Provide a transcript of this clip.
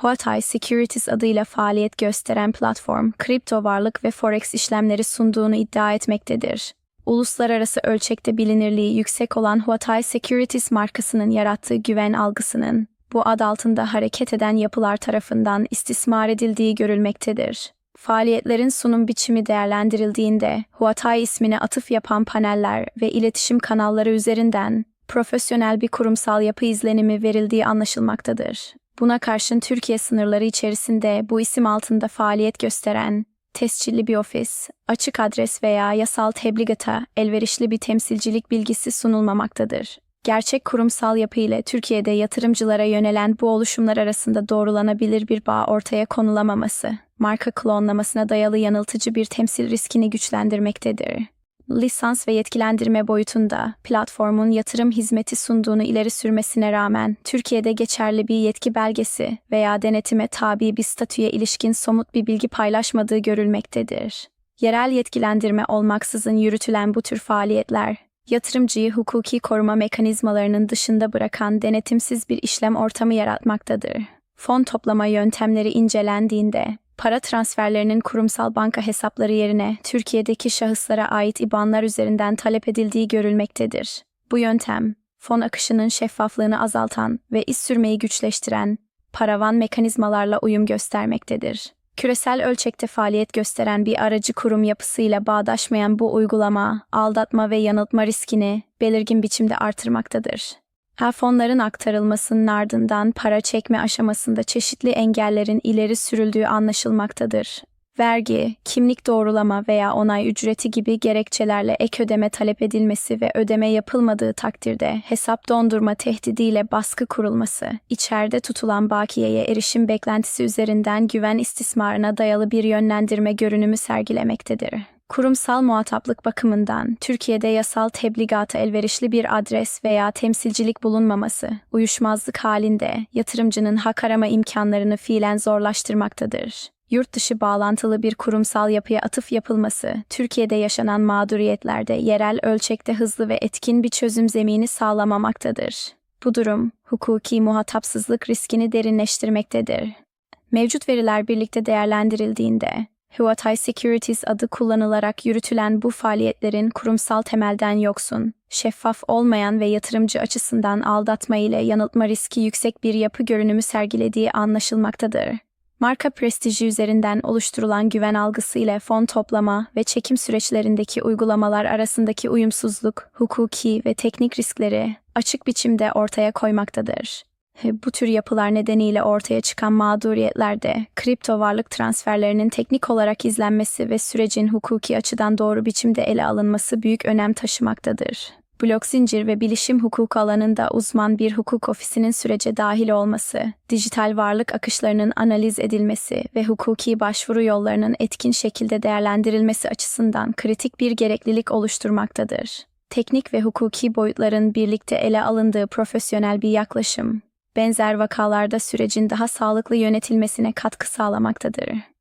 Huatai Securities adıyla faaliyet gösteren platform, kripto varlık ve forex işlemleri sunduğunu iddia etmektedir. Uluslararası ölçekte bilinirliği yüksek olan Huatai Securities markasının yarattığı güven algısının, bu ad altında hareket eden yapılar tarafından istismar edildiği görülmektedir. Faaliyetlerin sunum biçimi değerlendirildiğinde, Huatai ismine atıf yapan paneller ve iletişim kanalları üzerinden profesyonel bir kurumsal yapı izlenimi verildiği anlaşılmaktadır. Buna karşın Türkiye sınırları içerisinde bu isim altında faaliyet gösteren, tescilli bir ofis, açık adres veya yasal tebligata elverişli bir temsilcilik bilgisi sunulmamaktadır. Gerçek kurumsal yapı ile Türkiye'de yatırımcılara yönelen bu oluşumlar arasında doğrulanabilir bir bağ ortaya konulamaması, marka klonlamasına dayalı yanıltıcı bir temsil riskini güçlendirmektedir. Lisans ve yetkilendirme boyutunda platformun yatırım hizmeti sunduğunu ileri sürmesine rağmen Türkiye'de geçerli bir yetki belgesi veya denetime tabi bir statüye ilişkin somut bir bilgi paylaşmadığı görülmektedir. Yerel yetkilendirme olmaksızın yürütülen bu tür faaliyetler, yatırımcıyı hukuki koruma mekanizmalarının dışında bırakan denetimsiz bir işlem ortamı yaratmaktadır. Fon toplama yöntemleri incelendiğinde, para transferlerinin kurumsal banka hesapları yerine Türkiye'deki şahıslara ait IBAN'lar üzerinden talep edildiği görülmektedir. Bu yöntem, fon akışının şeffaflığını azaltan ve iz sürmeyi güçleştiren paravan mekanizmalarla uyum göstermektedir. Küresel ölçekte faaliyet gösteren bir aracı kurum yapısıyla bağdaşmayan bu uygulama, aldatma ve yanıltma riskini belirgin biçimde artırmaktadır. Ha fonların aktarılmasının ardından para çekme aşamasında çeşitli engellerin ileri sürüldüğü anlaşılmaktadır. Vergi, kimlik doğrulama veya onay ücreti gibi gerekçelerle ek ödeme talep edilmesi ve ödeme yapılmadığı takdirde hesap dondurma tehdidiyle baskı kurulması, içeride tutulan bakiyeye erişim beklentisi üzerinden güven istismarına dayalı bir yönlendirme görünümü sergilemektedir. Kurumsal muhataplık bakımından Türkiye'de yasal tebligata elverişli bir adres veya temsilcilik bulunmaması, uyuşmazlık halinde yatırımcının hak arama imkanlarını fiilen zorlaştırmaktadır. Yurt dışı bağlantılı bir kurumsal yapıya atıf yapılması, Türkiye'de yaşanan mağduriyetlerde yerel ölçekte hızlı ve etkin bir çözüm zemini sağlamamaktadır. Bu durum, hukuki muhatapsızlık riskini derinleştirmektedir. Mevcut veriler birlikte değerlendirildiğinde, Huatai Securities adı kullanılarak yürütülen bu faaliyetlerin kurumsal temelden yoksun, şeffaf olmayan ve yatırımcı açısından aldatma ile yanıltma riski yüksek bir yapı görünümü sergilediği anlaşılmaktadır. Marka prestiji üzerinden oluşturulan güven algısı ile fon toplama ve çekim süreçlerindeki uygulamalar arasındaki uyumsuzluk, hukuki ve teknik riskleri açık biçimde ortaya koymaktadır. Bu tür yapılar nedeniyle ortaya çıkan mağduriyetlerde kripto varlık transferlerinin teknik olarak izlenmesi ve sürecin hukuki açıdan doğru biçimde ele alınması büyük önem taşımaktadır. Blok zincir ve bilişim hukuku alanında uzman bir hukuk ofisinin sürece dahil olması, dijital varlık akışlarının analiz edilmesi ve hukuki başvuru yollarının etkin şekilde değerlendirilmesi açısından kritik bir gereklilik oluşturmaktadır. Teknik ve hukuki boyutların birlikte ele alındığı profesyonel bir yaklaşım, benzer vakalarda sürecin daha sağlıklı yönetilmesine katkı sağlamaktadır.